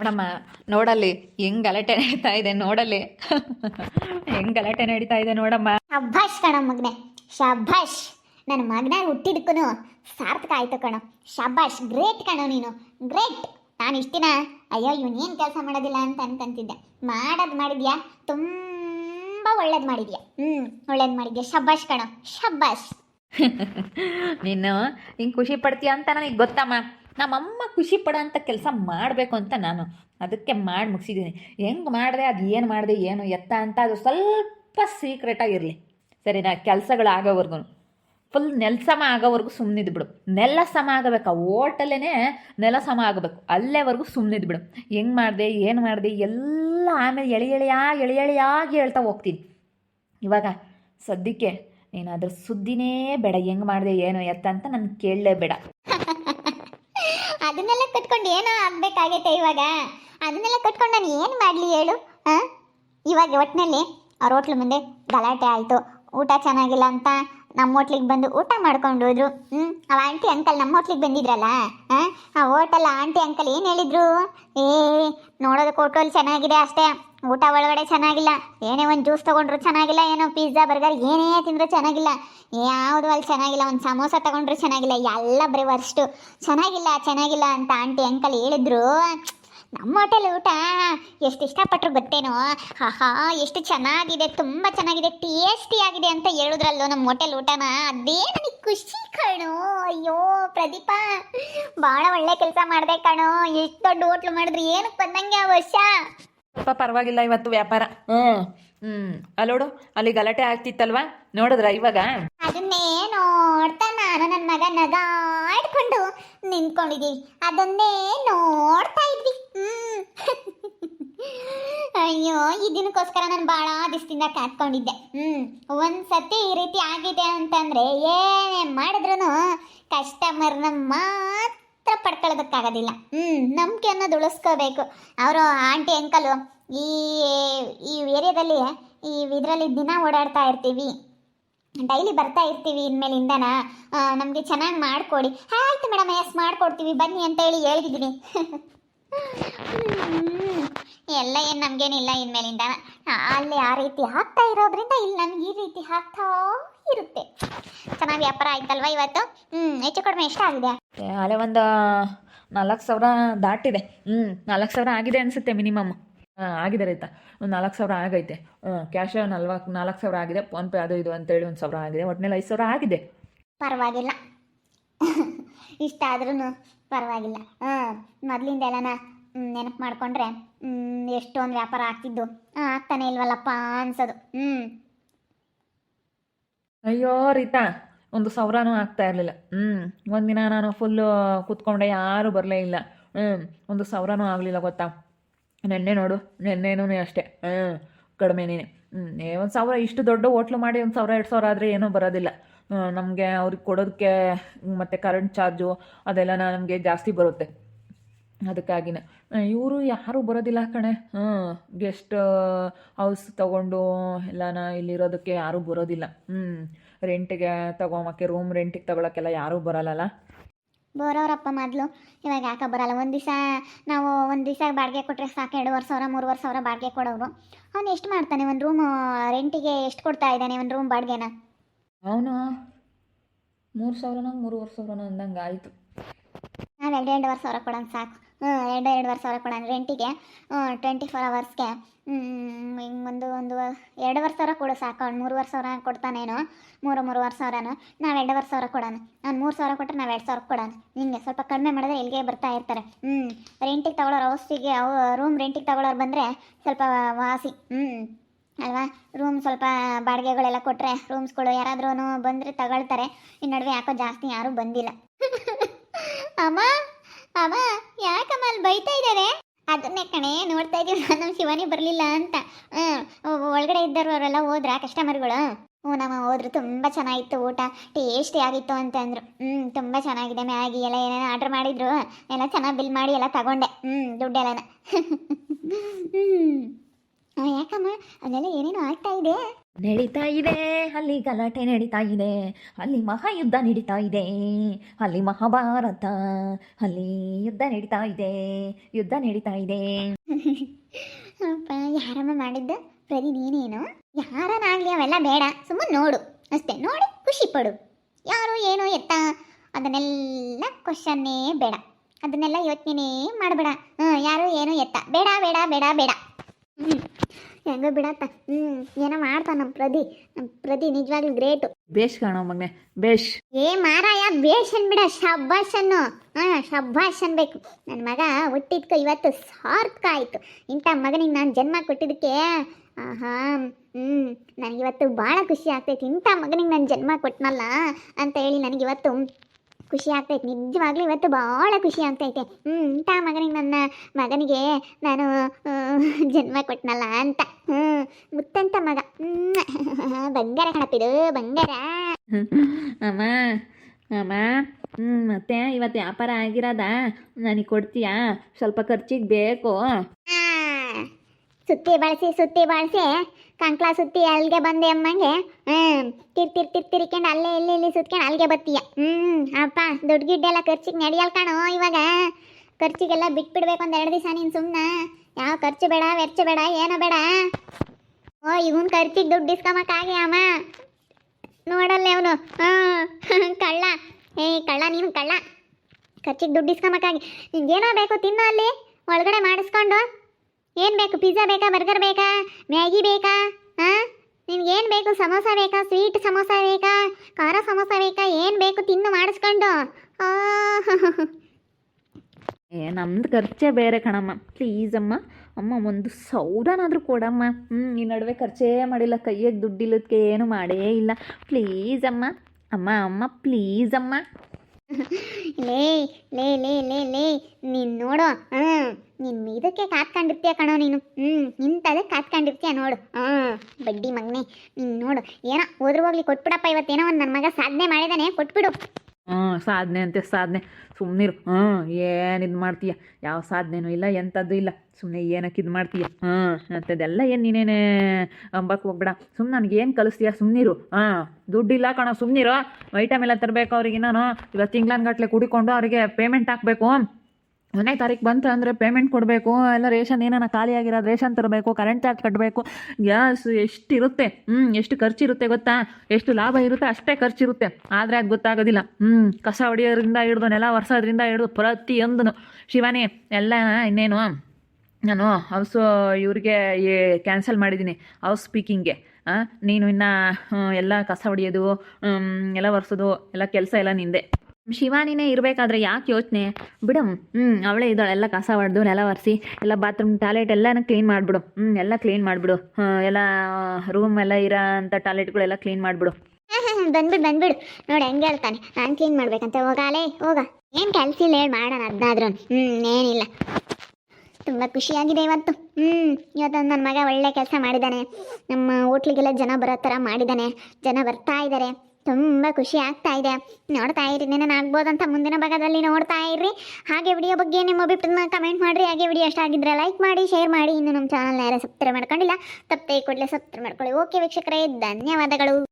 ನೋಡಮ್ಮ ನೋಡಲ್ಲಿ ಹೆಂಗ್ ಗಲಾಟೆ ನಡೀತಾ ಇದೆ ನೋಡಲ್ಲಿ. ಹೆಂಗ್ ಗಲಾಟೆ ನಡೀತಾ ಇದೆ ನೋಡಮ್ಮ. ಶಭಾಷ್ ಕಣ ಮಗನೆ ಶಭಾಷ್. ನನ್ನ ಮಗನಾಗ ಹುಟ್ಟಿದಕ್ಕೂ ಸಾರ್ಥಕ ಆಯ್ತು ಕಣ. ಶಭಾಷ್ ಗ್ರೇಟ್ ಕಣ ನೀನು. ಗ್ರೇಟ್ ನಾನು ಇಷ್ಟಿನ ಅಯ್ಯೋ ಇವನೇನು ಕೆಲಸ ಮಾಡೋದಿಲ್ಲ ಅಂತ ಅನ್ಕಂತಿದ್ದೆ. ಮಾಡೋದು ಮಾಡಿದ್ಯಾ? ತುಂಬ ಒಳ್ಳೇದು ಮಾಡಿದ್ಯಾ? ಹ್ಞೂ ಒಳ್ಳೇದು ಮಾಡಿದ್ಯಾ? ಶಭಾಷ್ ಕಣ ಶಭಾಷ್. ನೀನು ಹಿಂಗೆ ಖುಷಿ ಪಡ್ತೀಯ ಅಂತ ನನಗೆ ಗೊತ್ತಮ್ಮ. ನಮ್ಮಮ್ಮ ಖುಷಿ ಪಡೋಂಥ ಕೆಲಸ ಮಾಡಬೇಕು ಅಂತ ನಾನು. ಅದಕ್ಕೆ ಮಾಡಿ ಮುಗಿಸಿದ್ದೀನಿ. ಹೆಂಗೆ ಮಾಡಿದೆ, ಅದು ಏನು ಮಾಡಿದೆ, ಏನು ಎತ್ತ ಅಂತ ಅದು ಸ್ವಲ್ಪ ಸೀಕ್ರೆಟಾಗಿರಲಿ ಸರಿನಾ? ಕೆಲಸಗಳು ಆಗೋವರೆಗೂ. ಫುಲ್ ನೆಲಸಮ ಆಗೋವರೆಗೂ ಸುಮ್ಮನಿದ್ದು ಬಿಡು. ನೆಲ ಸಮ ಆಗಬೇಕು. ಆ ಓಟಲ್ಲೇ ನೆಲ ಸಮ ಆಗಬೇಕು. ಅಲ್ಲೇವರೆಗೂ ಸುಮ್ಮನಿದ್ದು ಬಿಡು. ಹೆಂಗೆ ಮಾಡಿದೆ, ಏನು ಮಾಡಿದೆ, ಎಲ್ಲ ಆಮೇಲೆ ಎಳೆ ಎಳೆಯಾಗಿ ಎಳೆ ಎಳೆಯಾಗಿ ಹೇಳ್ತಾ ಹೋಗ್ತೀನಿ. ಇವಾಗ ಸದ್ಯಕ್ಕೆ ನೀನು ಅದ್ರ ಸುದ್ದಿನೇ ಬೇಡ. ಹೆಂಗೆ ಮಾಡಿದೆ, ಏನು ಎತ್ತ ಅಂತ ನಾನು ಕೇಳಲೇ ಬೇಡ. ಅದನ್ನೆಲ್ಲ ಕಟ್ಕೊಂಡು ಏನೋ ಆಗ್ಬೇಕಾಗೈತೆ ಇವಾಗ. ಅದನ್ನೆಲ್ಲ ಕಟ್ಕೊಂಡು ನಾನು ಏನು ಮಾಡಲಿ ಹೇಳು, ಹಾಂ? ಇವಾಗ ಒಟ್ಟಿನಲ್ಲಿ ಅವ್ರ ಹೋಟ್ಲು ಮುಂದೆ ಗಲಾಟೆ ಆಯಿತು. ಊಟ ಚೆನ್ನಾಗಿಲ್ಲ ಅಂತ ನಮ್ಮ ಹೋಟ್ಲಿಗೆ ಬಂದು ಊಟ ಮಾಡ್ಕೊಂಡು ಹೋದ್ರು. ಹ್ಞೂ ಅವ ಆಂಟಿ ಅಂಕಲ್ ನಮ್ಮ ಹೋಟ್ಲಿಗೆ ಬಂದಿದ್ರಲ್ಲ, ಹಾಂ? ಆ ಹೋಟೆಲ್ ಆಂಟಿ ಅಂಕಲ್ ಏನು ಹೇಳಿದ್ರು? ಏ, ನೋಡೋದಕ್ಕೆ ಹೋಟೆಲ್ ಚೆನ್ನಾಗಿದೆ ಅಷ್ಟೇ. ಊಟ ಒಳಗಡೆ ಚೆನ್ನಾಗಿಲ್ಲ, ಏನೇ ಒಂದು ಜ್ಯೂಸ್ ತೊಗೊಂಡ್ರು ಚೆನ್ನಾಗಿಲ್ಲ, ಏನೋ ಪಿಜ್ಜಾ ಬರ್ಗರ್ ಏನೇ ತಿಂದರೂ ಚೆನ್ನಾಗಿಲ್ಲ. ಯಾವುದು ಅಲ್ಲಿ ಚೆನ್ನಾಗಿಲ್ಲ, ಒಂದು ಸಮೋಸ ತಗೊಂಡ್ರು ಚೆನ್ನಾಗಿಲ್ಲ, ಎಲ್ಲ ಬರೀ ವರ್ಷ್ಟು ಚೆನ್ನಾಗಿಲ್ಲ ಚೆನ್ನಾಗಿಲ್ಲ ಅಂತ ಆಂಟಿ ಅಂಕಲ್ ಹೇಳಿದ್ರು. ನಮ್ಮ ಹೋಟೆಲ್ ಊಟ ಎಷ್ಟು ಇಷ್ಟಪಟ್ಟರು ಗೊತ್ತೇನೋ? ಆಹಾ, ಎಷ್ಟು ಚೆನ್ನಾಗಿದೆ, ತುಂಬ ಚೆನ್ನಾಗಿದೆ ಟೇಸ್ಟಿ ಆಗಿದೆ ಅಂತ ಹೇಳಿದ್ರಲ್ಲೋ ನಮ್ಮ ಹೋಟೆಲ್ ಊಟನ. ಅದೇ ನನಗೆ ಖುಷಿ ಕಣೋ. ಅಯ್ಯೋ, ಪ್ರದೀಪ ಭಾಳ ಒಳ್ಳೆ ಕೆಲಸ ಮಾಡಿದೆ ಕಣೋ. ಎಷ್ಟು ದೊಡ್ಡ ಹೋಟ್ಲು ಮಾಡಿದ್ರು ಏನಕ್ಕೆ ಬಂದಂಗೆ ಆ ವರ್ಷ? ಸ್ವಲ್ಪ ಪರವಾಗಿಲ್ಲ ಇವತ್ತು ವ್ಯಾಪಾರ. ಹ್ಞೂ ಹ್ಮ್. ಅಲೋಡು ಅಲ್ಲಿ ಗಲಾಟೆ ಆಗ್ತಿತ್ತಲ್ವಾ? ನೋಡಿದ್ರ ಇವಾಗ? ಅದನ್ನೇ ನೋಡ್ತಾ ನಾನು ನನ್ನ ಮಗ ನಗಾಡ್ಕೊಂಡು ನಿಂತ್ಕೊಂಡಿದ್ದೀವಿ ಅದನ್ನೇ ನೋಡ್ತಾ ಇದ್ವಿ. ಹ್ಮ್. ಅಯ್ಯೋ ಈ ದಿನಕ್ಕೋಸ್ಕರ ನಾನು ಭಾಳ ದಿವಸದಿಂದ ಕಾತ್ಕೊಂಡಿದ್ದೆ ಹ್ಮ್. ಒಂದ್ಸತಿ ಈ ರೀತಿ ಆಗಿದೆ ಅಂತಂದ್ರೆ ಏನೇ ಮಾಡಿದ್ರು ಕಸ್ಟಮರ್ನ ಮಾತ್ರ ಪಡ್ಕೊಳ್ಳೋದಕ್ಕಾಗೋದಿಲ್ಲ. ಹ್ಞೂ ನಂಬಿಕೆಯನ್ನು ದುಳಿಸ್ಕೋಬೇಕು. ಅವರು ಆಂಟಿ, ಅಂಕಲು, ಈ ಈ ಏರಿಯಾದಲ್ಲಿ, ಈ ಇದರಲ್ಲಿ ದಿನ ಓಡಾಡ್ತಾ ಇರ್ತೀವಿ. ಡೈಲಿ ಬರ್ತಾ ಇರ್ತೀವಿ ಇನ್ಮೇಲಿಂದನಾ. ನಮಗೆ ಚೆನ್ನಾಗಿ ಮಾಡಿಕೊಡಿ. ಆಯ್ತು ಮೇಡಮ್ ಎಸ್ ಮಾಡಿಕೊಡ್ತೀವಿ. ಬನ್ನಿ ಅಂತ ಹೇಳಿ ಹೇಳಿದ್ದೀನಿ ಎಲ್ಲ ಏನು ನಮಗೇನಿಲ್ಲ ಇನ್ಮೇಲಿಂದ. ಅಲ್ಲಿ ಆ ರೀತಿ ಆಗ್ತಾ ಇರೋದ್ರಿಂದ ಇಲ್ಲಿ ನಮ್ಗೆ ಈ ರೀತಿ ಆಗ್ತಾ ಇರುತ್ತೆ. ಚೆನ್ನಾಗಿ ವ್ಯಾಪಾರ ಆಯ್ತಲ್ವಾ ಇವತ್ತು? ಹ್ಞೂ ಹೆಚ್ಚು ಕಡಿಮೆ ಎಷ್ಟಾಗಿದೆ ಆಗಿದೆ? ಅಲ್ಲೇ ಒಂದು ನಾಲ್ಕು ಸಾವಿರ ದಾಟಿದೆ. ಹ್ಞೂ ನಾಲ್ಕು ಸಾವಿರ ಆಗಿದೆ ಅನಿಸುತ್ತೆ ಮಿನಿಮಮ್ ಆಗಿದೆ ರೈತ ಒಂದು ನಾಲ್ಕು ಸಾವಿರ ಆಗೈತೆ. ಕ್ಯಾಶ್ ನಲ್ವತ್ತು ನಾಲ್ಕು ಸಾವಿರ ಆಗಿದೆ. ಫೋನ್ಪೇ ಅದು ಇದು ಅಂತೇಳಿ ಒಂದು ಸಾವಿರ ಆಗಿದೆ. ಒಟ್ಟಿನಲ್ಲಿ ಐದು ಸಾವಿರ ಆಗಿದೆ. ಪರವಾಗಿಲ್ಲ. ಇಷ್ಟ ಆದ್ರೂ ಪರವಾಗಿಲ್ಲ. ಹಾಂ ಮೊದಲಿಂದ ಎಲ್ಲನ ನೆನಪು ಮಾಡಿಕೊಂಡ್ರೆ ಎಷ್ಟೊಂದು ವ್ಯಾಪಾರ ಆಗ್ತಿದ್ದು. ಆಗ್ತಾನೆ ಇಲ್ವಲ್ಲಪ್ಪ ಅನ್ಸೋದು. ಹ್ಞೂ ಅಯ್ಯೋ ರೀತಾ ಒಂದು ಸಾವಿರನೂ ಆಗ್ತಾ ಇರಲಿಲ್ಲ. ಹ್ಞೂ ಒಂದಿನ ನಾನು ಫುಲ್ಲು ಕೂತ್ಕೊಂಡೆ ಯಾರೂ ಬರಲೇ ಇಲ್ಲ. ಹ್ಞೂ ಒಂದು ಸಾವಿರನೂ ಆಗಲಿಲ್ಲ ಗೊತ್ತಾ? ನೆನ್ನೆ ನೋಡು ನೆನ್ನೆನೂ ಅಷ್ಟೇ. ಹ್ಞೂ ಕಡಿಮೆನೇ ಹ್ಞೂ ಒಂದು ಸಾವಿರ ಇಷ್ಟು ದೊಡ್ಡ ಹೋಟ್ಲು ಮಾಡಿ ಒಂದು ಸಾವಿರ ಎರಡು ಸಾವಿರ ಆದರೆ ಏನೂ ಬರೋದಿಲ್ಲ. ನಮಗೆ ಅವ್ರಿಗೆ ಕೊಡೋದಕ್ಕೆ ಮತ್ತು ಕರೆಂಟ್ ಚಾರ್ಜು ಅದೆಲ್ಲ ನಮಗೆ ಜಾಸ್ತಿ ಬರುತ್ತೆ. ಅದಕ್ಕಾಗಿನೇ. ಇವರು ಯಾರೂ ಬರೋದಿಲ್ಲ ಕಣೆ. ಹ್ಞೂ ಗೆಸ್ಟ್ ಹೌಸ್ ತೊಗೊಂಡು ಎಲ್ಲನ ಇಲ್ಲಿರೋದಕ್ಕೆ ಯಾರೂ ಬರೋದಿಲ್ಲ. ಹ್ಞೂ ರೆಂಟಿಗೆ ತಗೊಂಬಕ್ಕೆ ರೂಮ್ ರೆಂಟಿಗೆ ತಗೊಳಕ್ಕೆಲ್ಲ ಯಾರೂ ಬರಲ್ಲಲ್ಲ? ಬರೋರಪ್ಪ ಮೊದಲು. ಇವಾಗ ಯಾಕೆ ಬರಲ್ಲ? ಒಂದು ದಿವಸ ನಾವು ಒಂದು ದಿವಸ ಬಾಡಿಗೆ ಕೊಟ್ಟರೆ ಸಾಕು. ಎರಡುವರೆ ಸಾವಿರ ಮೂರುವರೆ ಸಾವಿರ ಬಾಡಿಗೆ ಕೊಡೋರು. ಅವ್ನು ಎಷ್ಟು ಮಾಡ್ತಾನೆ? ಒಂದು ರೂಮ್ ರೆಂಟಿಗೆ ಎಷ್ಟು ಕೊಡ್ತಾ ಇದ್ದಾನೆ ಒಂದು ರೂಮ್ ಬಾಡಿಗೆನ? ಅವನು? ಮೂರು ಸಾವಿರನ ಮೂರುವರೆ ಸಾವಿರನೋ ಅಂದಂಗೆ ಆಯಿತು ನಾವು ಎರಡು ಎರಡುವರೆ ಸಾವಿರ ಕೊಡೋಣ ಸಾಕು. ಎರಡು, ಎರಡುವರೆ ಸಾವಿರ ಕೊಡೋಣ ರೆಂಟಿಗೆ ಟ್ವೆಂಟಿ ಫೋರ್ ಅವರ್ಸ್ಗೆ ಹಿಂಗೆ ಒಂದು ಒಂದು, ಎರಡುವರೆ ಸಾವಿರ ಕೊಡು ಸಾಕು. ಅವ್ನು ಮೂರುವರೆ ಸಾವಿರ ಕೊಡ್ತಾನೇನು. ಮೂರು, ಮೂರುವರೆ ಸಾವಿರನೋ. ನಾವು ಎರಡುವರೆ ಸಾವಿರ ಕೊಡೋಣ. ಅವ್ನು ಮೂರು ಸಾವಿರ ಕೊಟ್ಟರೆ ನಾವು ಎರಡು ಸಾವಿರ ಕೊಡೋಣ. ಹಿಂಗೆ ಸ್ವಲ್ಪ ಕಡಿಮೆ ಮಾಡಿದ್ರೆ ಇಲ್ಲಿಗೆ ಬರ್ತಾ ಇರ್ತಾರೆ. ಹ್ಞೂ ರೆಂಟಿಗೆ ತಗೊಳ್ಳೋರು ಔಷಧಿಗೆ ಅವು ರೂಮ್ ರೆಂಟಿಗೆ ತಗೊಳ್ಳೋರು ಬಂದರೆ ಸ್ವಲ್ಪ ವಾಸಿ. ಹ್ಞೂ ಅಲ್ವಾ? ರೂಮ್ ಸ್ವಲ್ಪ ಬಾಡಿಗೆಗಳೆಲ್ಲ ಕೊಟ್ಟರೆ ರೂಮ್ಸ್ಗಳು ಯಾರಾದ್ರೂ ಬಂದರೆ ತಗೊಳ್ತಾರೆ. ಈ ನಡುವೆ ಯಾಕೋ ಜಾಸ್ತಿ ಯಾರೂ ಬಂದಿಲ್ಲ. ಅಮ್ಮ? ಅಮ್ಮ ಯಾಕಮ್ಮ ಅಲ್ಲಿ ಬೈತಾ ಇದ್ದಾರೆ ಅದನ್ನೇ ಕಣೆ, ನೋಡ್ತಾ ಇದೀವಿ ನಮ್ಮ ಶಿವಾನಿ ಬರಲಿಲ್ಲ ಅಂತ. ಒಳಗಡೆ ಇದ್ದರು ಅವರೆಲ್ಲ ಹೋದ್ರ ಕಸ್ಟಮರ್ಗಳು? ಹ್ಞೂ ನಮ್ಮ ಹೋದ್ರು ತುಂಬ ಚೆನ್ನಾಗಿತ್ತು ಊಟ ಟೇಸ್ಟಿ ಆಗಿತ್ತು ಅಂತಂದ್ರು ಹ್ಞೂ ತುಂಬ ಚೆನ್ನಾಗಿದೆ, ಮ್ಯಾಗಿ ಎಲ್ಲ ಏನೇನೋ ಆರ್ಡ್ರ್ ಮಾಡಿದ್ರು. ಎಲ್ಲ ಚೆನ್ನಾಗಿ ಬಿಲ್ ಮಾಡಿ ಎಲ್ಲ ತಗೊಂಡೆ. ಹ್ಞೂ ದುಡ್ಡೆಲ್ಲನ. ಹ್ಞೂ ಯಾಕಮ್ಮ? ಅಲ್ಲೆಲ್ಲ ಏನೇನೋ ಆಗ್ತಾ ಇದೆ? ನಡೀತಾ ಇದೆ. ಅಲ್ಲಿ ಗಲಾಟೆ ನಡೀತಾ ಇದೆ. ಅಲ್ಲಿ ಮಹಾಯುದ್ಧ ನಡೀತಾ ಇದೆ. ಅಲ್ಲಿ ಮಹಾಭಾರತ. ಅಲ್ಲಿ ಯುದ್ಧ ನಡೀತಾ ಇದೆ. ಯುದ್ಧ ನಡೀತಾ ಇದೆ. ಅಪ್ಪ ಯಾರಮ್ಮ ಮಾಡಿದ್ದ? ಪ್ರದಿ ನೀನೇನು? ಯಾರನಾಗ್ಲಿ ಅವೆಲ್ಲ ಬೇಡ. ಸುಮ್ಮನೆ ನೋಡು. ಅಷ್ಟೇ ನೋಡಿ ಖುಷಿ ಪಡು. ಯಾರು ಏನು ಎತ್ತ? ಅದನ್ನೆಲ್ಲ ಕ್ವಶನ್ನೇ ಬೇಡ. ಅದನ್ನೆಲ್ಲ ಯೋಚನೆ ಮಾಡಬೇಡ. ಹ್ಞೂ ಯಾರು ಏನು ಎತ್ತ? ಬೇಡ ಬೇಡ ಬೇಡ ಬೇಡ. ಹ್ಞೂ ಹೆಂಗೋ ಬಿಡತ್ತ ಹ್ಞೂ ಏನೋ ಮಾಡ್ತಾನ ನಮ್ಮ ಪ್ರದಿ ನಮ್ಮ ಪ್ರದಿ ನಿಜವಾಗ್ಲೂ ಗ್ರೇಟು. ಬೇಷ್ ಕಾಣೋ ಮಗನೆ ಬೇಷ್. ಏ ಮಾರಾಯ ಬೇಷ್ ಅನ್ಬಿಡ ಶಬ್ಬಾಷ್ ಅನ್ನು. ಹಾ ಶಬ್ಬಾಷ್ ಅನ್ಬೇಕು. ನನ್ನ ಮಗ ಹುಟ್ಟಿದ್ಕ ಇವತ್ತು ಸಾರ್ಥಕ ಆಯ್ತು. ಇಂಥ ಮಗನಿಗೆ ನಾನು ಜನ್ಮ ಕೊಟ್ಟಿದ್ದಕ್ಕೆ ಆಹಾ ಹ್ಞೂ ನನಗಿವತ್ತು ಭಾಳ ಖುಷಿ ಆಗ್ತೈತಿ. ಇಂಥ ಮಗನಿಗೆ ನಾನು ಜನ್ಮ ಕೊಟ್ನಲ್ಲ ಅಂತ ಹೇಳಿ ನನಗಿವತ್ತು ಖುಷಿ ಆಗ್ತೈತೆ ನಿಜವಾಗ್ಲೂ ಇವತ್ತು ಭಾಳ ಖುಷಿ ಆಗ್ತೈತೆ ಹ್ಞೂ ಇಂಥ ಮಗನಿಗೆ ನನ್ನ ಮಗನಿಗೆ ನಾನು ಜನ್ಮ ಕೊಟ್ಟನಲ್ಲ ಅಂತ. ಹ್ಞೂ ಮುತ್ತಂತ ಮಗ. ಬಂಗಾರ ಕಣಪಿದು ಬಂಗಾರ. ಅಮ್ಮ ಅಮ್ಮ ಹ್ಞೂ ಮತ್ತೆ ಇವತ್ತು ವ್ಯಾಪಾರ ಆಗಿರೋದ? ನನಗೆ ಕೊಡ್ತೀಯಾ? ಸ್ವಲ್ಪ ಖರ್ಚಿಗೆ ಬೇಕು. ಸುತ್ತಿ ಬಳಸಿ ಸುತ್ತಿ ಬಳಸಿ. ಕಂಕ್ಳ ಸುತ್ತಿ ಅಲ್ಲಿಗೆ ಬಂದೆ ಅಮ್ಮಂಗೆ. ಹ್ಮ್, ತಿರ್ ತಿರ್ ತಿರ್ ತಿರ್ಕೊಂಡು ಅಲ್ಲೇ ಇಲ್ಲಿ ಇಲ್ಲಿ ಸುತ್ಕೊಂಡು ಅಲ್ಲಿಗೆ ಬತ್ತೀಯ. ಹ್ಮ್, ಅಪ್ಪ, ದುಡ್ಡು ಗಿಡ್ಡೆಲ್ಲ ಖರ್ಚಿಗೆ ನಡೆಯಲ್ ಕಾಣೋ ಇವಾಗ. ಖರ್ಚಿಗೆಲ್ಲ ಬಿಟ್ಬಿಡ್ಬೇಕು ಒಂದು ಎರಡು ದಿವಸ ನೀನು ಸುಮ್ಮನೆ ಯಾವ ಖರ್ಚು ಬೇಡ, ವೆಚ್ಚ ಬೇಡ, ಏನೋ ಬೇಡ. ಓ, ಇವನ್ ಖರ್ಚಿಗೆ ದುಡ್ಡು ಇಸ್ಕೊಂಬಕ್ಕಾಗಿ ಅಮ್ಮ? ನೋಡಲ್ಲ ಅವನು. ಹಾಂ, ಕಳ್ಳ. ಏ, ಕಳ್ಳ, ನೀನು ಕಳ್ಳ. ಖರ್ಚಿಗೆ ದುಡ್ಡು ಇಸ್ಕೊಂಬಕ್ಕಾಗಿ ನಿನ್ಗೇನೋ ಬೇಕು ತಿನ್ನು ಅಲ್ಲಿ? ಒಳಗಡೆ ಮಾಡಿಸ್ಕೊಂಡು. ಏನು ಬೇಕು? ಪಿಜ್ಜಾ ಬೇಕಾ? ಬರ್ಗರ್ ಬೇಕಾ? ಮ್ಯಾಗಿ ಬೇಕಾ? ಹಾಂ ಏನು ಬೇಕು? ಸಮೋಸ ಬೇಕಾ? ಸ್ವೀಟ್ ಸಮೋಸ ಬೇಕಾ? ಖಾರ ಸಮೋಸ ಬೇಕಾ? ಏನು ಬೇಕು? ತಿನ್ನು ಮಾಡಿಸ್ಕೊಂಡು. ಏ, ನಮ್ದು ಖರ್ಚೇ ಬೇರೆ ಕಣಮ್ಮ. ಪ್ಲೀಸ್ ಅಮ್ಮ. ಅಮ್ಮ, ಒಂದು ಸಾವಿರನಾದರೂ ಕೊಡಮ್ಮ. ಹ್ಞೂ ಈ ನಡುವೆ ಖರ್ಚೇ ಮಾಡಿಲ್ಲ. ಕೈಯಾಗೆ ದುಡ್ಡಿಲ್ಲದಕ್ಕೆ ಏನು ಮಾಡೇ ಇಲ್ಲ. ಪ್ಲೀಸ್ ಅಮ್ಮ. ಅಮ್ಮ ಅಮ್ಮ ಪ್ಲೀಸ್ ಅಮ್ಮ. ಲೇ ಲೇ ಲೇ ಲೇ ಲೇ, ನೀನು ನೋಡು ಹ್ಞೂ ನಿನ್ನ ಇದಕ್ಕೆ ಕಾತ್ಕೊಂಡಿರ್ತೀಯ ಕಣೋ ನೀನು. ಹ್ಞೂ ನಿಂತದೇ ಕಾತ್ಕೊಂಡಿರ್ತೀಯ ನೋಡು. ಹ್ಞೂ ಬಡ್ಡಿ ಮಗನೇ, ನೀನು ನೋಡು. ಏನೋ ಹೋದ್ರು ಹೋಗ್ಲಿ, ಕೊಟ್ಬಿಡಪ್ಪ ಇವತ್ತೇನೋ ಒಂದು ನನ್ನ ಮಗ ಸಾಧನೆ ಮಾಡಿದಾನೆ, ಕೊಟ್ಬಿಡು. ಹ್ಞೂ, ಸಾಧನೆ ಅಂತೆ, ಸಾಧನೆ. ಸುಮ್ಮನಿರು ಹ್ಞೂ, ಏನು ಇದು ಮಾಡ್ತೀಯ? ಯಾವ ಸಾಧನೆನೂ ಇಲ್ಲ ಎಂಥದ್ದು ಇಲ್ಲ. ಸುಮ್ಮನೆ ಏನಕ್ಕೆ ಇದು ಮಾಡ್ತೀಯ? ಹ್ಞೂ ಅಂಥದ್ದೆಲ್ಲ ಏನು ನೀನೇನೇ ಅಂಬಕ್ಕೆ ಹೋಗ್ಬೇಡ. ಸುಮ್ಮನೆ ನನಗೆ ಏನು ಕಲಿಸ್ತೀಯ? ಸುಮ್ಮನಿರು ಹಾಂ ದುಡ್ಡಿಲ್ಲ ಕಣ ಸುಮ್ಮನಿರು ಐಟಮ್ ಎಲ್ಲ ತರಬೇಕು ಅವ್ರಿಗೆ ನಾನು ಇವತ್ತು ತಿಂಗ್ಳನ್ಗಟ್ಲೆ ಕುಡಿಕೊಂಡು ಅವರಿಗೆ ಪೇಮೆಂಟ್ ಹಾಕಬೇಕು. ಒಂದನೇ ತಾರೀಕು ಬಂತು ಅಂದರೆ ಪೇಮೆಂಟ್ ಕೊಡಬೇಕು, ಎಲ್ಲ ರೇಷನ್ ಏನಾನ ಖಾಲಿ ಆಗಿರೋದು ರೇಷನ್ ತರಬೇಕು ಕರೆಂಟ್ ಚಾರ್ಜ್ ಕಟ್ಟಬೇಕು ಗ್ಯಾಸ್ ಎಷ್ಟಿರುತ್ತೆ? ಹ್ಞೂ ಎಷ್ಟು ಖರ್ಚಿರುತ್ತೆ ಗೊತ್ತಾ? ಎಷ್ಟು ಲಾಭ ಇರುತ್ತೆ? ಅಷ್ಟೇ ಖರ್ಚಿರುತ್ತೆ. ಆದರೆ ಅದು ಗೊತ್ತಾಗೋದಿಲ್ಲ. ಹ್ಞೂ ಕಸ ಹೊಡಿಯೋದ್ರಿಂದ ಹಿಡ್ದು, ನೆಲ ಒರೆಸೋದ್ರಿಂದ ಹಿಡ್ದು ಪ್ರತಿಯೊಂದನು. ಶಿವಾನಿ, ಎಲ್ಲ ಇನ್ನೇನು? ನಾನು ಹೌಸು ಇವ್ರಿಗೆ ಕ್ಯಾನ್ಸಲ್ ಮಾಡಿದ್ದೀನಿ ಹೌಸ್ ಸ್ಪೀಕಿಂಗ್ಗೆ ನೀನು ಇನ್ನು ಎಲ್ಲ ಕಸ ಹೊಡೆಯೋದು ಎಲ್ಲ ಒರೆಸೋದು, ಎಲ್ಲ ಕೆಲಸ ಎಲ್ಲ ನಿಂದೆ. ಶಿವಾನಿನೇ ಇರಬೇಕಾದ್ರೆ ಯಾಕೆ ಯೋಚನೆ? ಬಿಡು. ಹ್ಞೂ ಅವಳೇ ಇದ್ದಾಳೆ. ಎಲ್ಲ ಕಸ ಹೊಡೆದು ನೆಲ ಒರೆಸಿ, ಎಲ್ಲ ಬಾತ್ರೂಮ್ ಟಾಯ್ಲೆಟ್ ಎಲ್ಲನೂ ಕ್ಲೀನ್ ಮಾಡಿಬಿಡು. ಹ್ಞೂ ಎಲ್ಲ ಕ್ಲೀನ್ ಮಾಡಿಬಿಡು. ಎಲ್ಲ ರೂಮ್ ಎಲ್ಲ ಇರೋ ಅಂಥ ಟಾಯ್ಲೆಟ್ಗಳೆಲ್ಲ ಕ್ಲೀನ್ ಮಾಡಿಬಿಡು ಬಂದ್ಬಿಡು ಬಂದ್ಬಿಡು. ನೋಡಿ, ಹೆಂಗೆ ಹೇಳ್ತಾನೆ. ನಾನು ಕ್ಲೀನ್ ಮಾಡ್ಬೇಕಂತ. ಹೋಗಾಲೇ ಹೋಗ. ಏನು ಕೆಲಸ ಇಲ್ಲ ಹೇಳಿ, ಮಾಡೋಣ ಅದನ್ನಾದ್ರೂ ಹ್ಞೂ ಏನಿಲ್ಲ. ತುಂಬ ಖುಷಿಯಾಗಿದೆ ಇವತ್ತು. ಹ್ಞೂ ಇವತ್ತು ನನ್ನ ಮಗ ಒಳ್ಳೆ ಕೆಲಸ ಮಾಡಿದ್ದಾನೆ ನಮ್ಮ ಹೋಟ್ಲಿಗೆಲ್ಲ ಜನ ಬರೋ ಥರ ಮಾಡಿದ್ದಾನೆ ಜನ ಬರ್ತಾ ಇದ್ದಾರೆ ತುಂಬ ಖುಷಿ ಆಗ್ತಾ ಇದೆ. ನೋಡ್ತಾ ಇರಿ ನೆನ ಆಗ್ಬೋದಂತ ಮುಂದಿನ ಭಾಗದಲ್ಲಿ ನೋಡ್ತಾ ಇರ್ರಿ ಹಾಗೆ ವಿಡಿಯೋ ಬಗ್ಗೆ ನಿಮ್ಮ ಅಭಿಪ್ರಾಯ ಕಮೆಂಟ್ ಮಾಡಿರಿ. ಹಾಗೆ ವಿಡಿಯೋ ಇಷ್ಟ ಆಗಿದ್ರೆ ಲೈಕ್ ಮಾಡಿ ಶೇರ್ ಮಾಡಿ. ಇನ್ನು ನಮ್ಮ ಚಾನಲ್ನ ಯಾರು ಸಬ್ಸ್ಕ್ರೈಬ್ ಮಾಡ್ಕೊಂಡಿಲ್ಲ ತಪ್ಪೇ ಕೂಡಲೇ ಸಬ್ಸ್ಕ್ರೈಬ್ ಮಾಡ್ಕೊಳ್ಳಿ. ಓಕೆ ವೀಕ್ಷಕರೇ, ಧನ್ಯವಾದಗಳು.